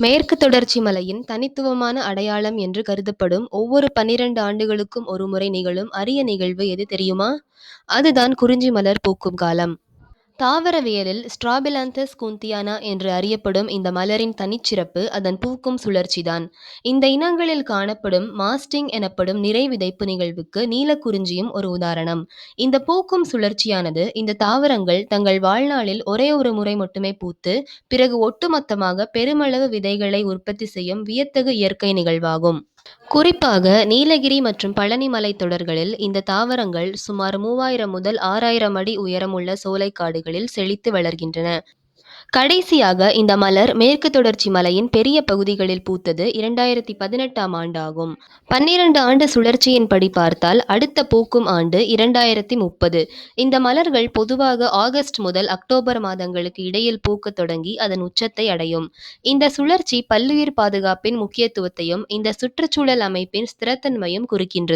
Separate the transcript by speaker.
Speaker 1: மேற்கு தொடர்ச்சி மலையின் தனித்துவமான அடையாளம் என்று கருதப்படும் ஒவ்வொரு பன்னிரண்டு ஆண்டுகளுக்கும் ஒருமுறை நிகழும் அரிய நிகழ்வு எது தெரியுமா? அதுதான் குறிஞ்சி மலர் பூக்கும் காலம். தாவரவியலில் ஸ்ட்ராபிலாந்தஸ் குந்தியானா என்று அறியப்படும் இந்த மலரின் தனிச்சிறப்பு அதன் பூக்கும் சுழற்சிதான். இந்த இனங்களில் காணப்படும் மாஸ்டிங் எனப்படும் நிறை விதைப்பு நிகழ்வுக்கு நீலக்குறிஞ்சியும் ஒரு உதாரணம். இந்த பூக்கும் சுழற்சியானது இந்த தாவரங்கள் தங்கள் வாழ்நாளில் ஒரே ஒரு முறை மட்டுமே பூத்து, பிறகு ஒட்டுமொத்தமாக பெருமளவு விதைகளை உற்பத்தி செய்யும் வியத்தகு இயற்கை நிகழ்வாகும். குறிப்பாக நீலகிரி மற்றும் பழனி மலைத்தொடர்களில் இந்த தாவரங்கள் சுமார் மூவாயிரம் முதல் ஆறாயிரம் அடி உயரமுள்ள சோலைக்காடுகளில் செழித்து வளர்கின்றன. கடைசியாக இந்த மலர் மேற்கு தொடர்ச்சி மலையின் பெரிய பகுதிகளில் பூத்தது இரண்டாயிரத்தி பதினெட்டாம் ஆண்டாகும். பன்னிரண்டு ஆண்டு சுழற்சியின்படி பார்த்தால் அடுத்த பூக்கும் ஆண்டு இரண்டாயிரத்தி முப்பது. இந்த மலர்கள் பொதுவாக ஆகஸ்ட் முதல் அக்டோபர் மாதங்களுக்கு இடையில் பூக்கத் தொடங்கி அதன் உச்சத்தை அடையும். இந்த சுழற்சி பல்லுயிர் பாதுகாப்பின் முக்கியத்துவத்தையும் இந்த சுற்றுச்சூழல் அமைப்பின் ஸ்திரத்தன்மையும் குறிக்கின்றது.